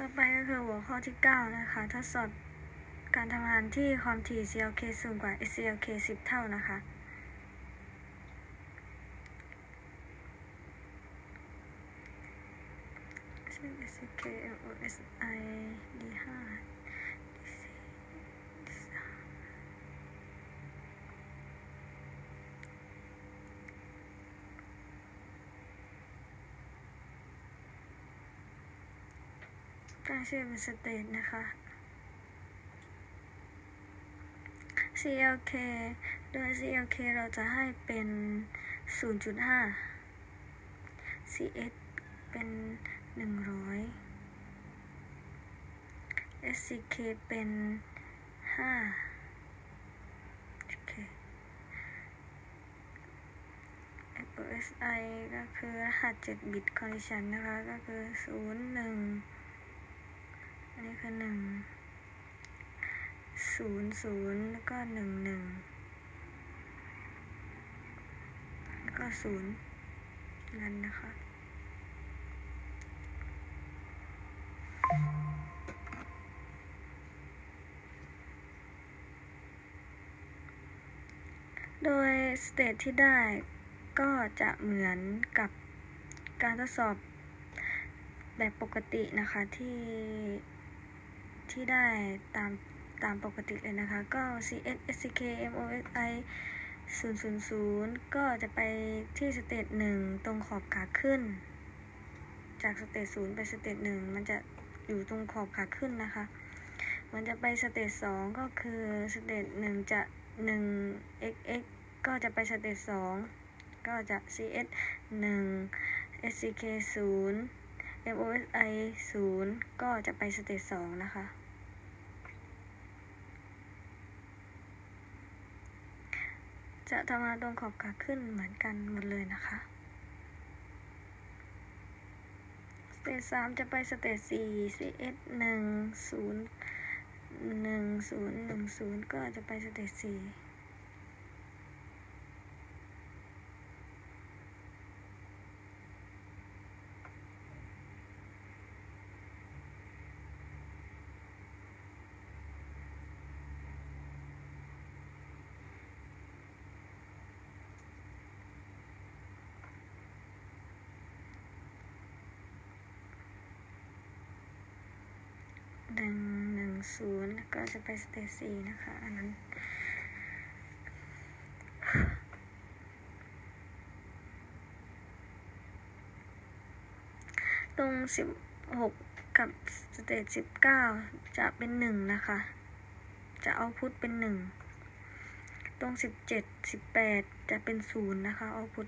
ต่อไปก็คือหัวข้อที่ 9 นะคะ ทดสอบการทำงานที่ความถี่ CLK สูงกว่า SCLK 10 เท่านะคะ SCK LOSI D5 ตั้งชื่อเป็นสเตทนะคะ CLK โดย CLK เราจะให้เป็น 0.5 CS เป็น 100 SCK เป็น5โอเค FOSI ก็คือรหัส 7 บิต condition นะคะ ก็คือ 0 1อันนี้ คือหนึ่งศูนย์ศูนย์แล้วก็หนึ่งหนึ่งแล้วก็ศูนย์นั่นนะคะโดยสเตทที่ได้ก็จะเหมือนกับการทดสอบแบบปกตินะคะที่ ที่ได้ตามตามปกติเลยนะคะ ก็ CS SCK MOSI 000 ก็จะไปที่สเตจหนึ่งตรงขอบขาขึ้น จากสเตจศูนย์ไปสเตจหนึ่งมันจะอยู่ตรงขอบขาขึ้นนะคะ มันจะไปสเตจสองก็คือสเตจหนึ่งจะหนึ่ง xx ก็จะไปสเตจสองก็จะ CS หนึ่ง SCK ศูนย์ MOSI 0 ก็จะไปสเตจ2นะคะ จะทำงานตรงขอบขาขึ้นเหมือนกันหมดเลยนะคะ สเตจ3จะไปสเตจ4 CS 1 0 1 0 1 0 ก็จะไปสเตจ4 หนึ่งหนึ่งศูนย์ก็จะไปสเตจสี่นะคะ อันนั้น ตรงสิบหกกับสเตจสิบเก้าจะเป็นหนึ่งนะคะ จะเอาพุทเป็นหนึ่ง ตรงสิบเจ็ดสิบแปดจะเป็นศูนย์นะคะเอาพุท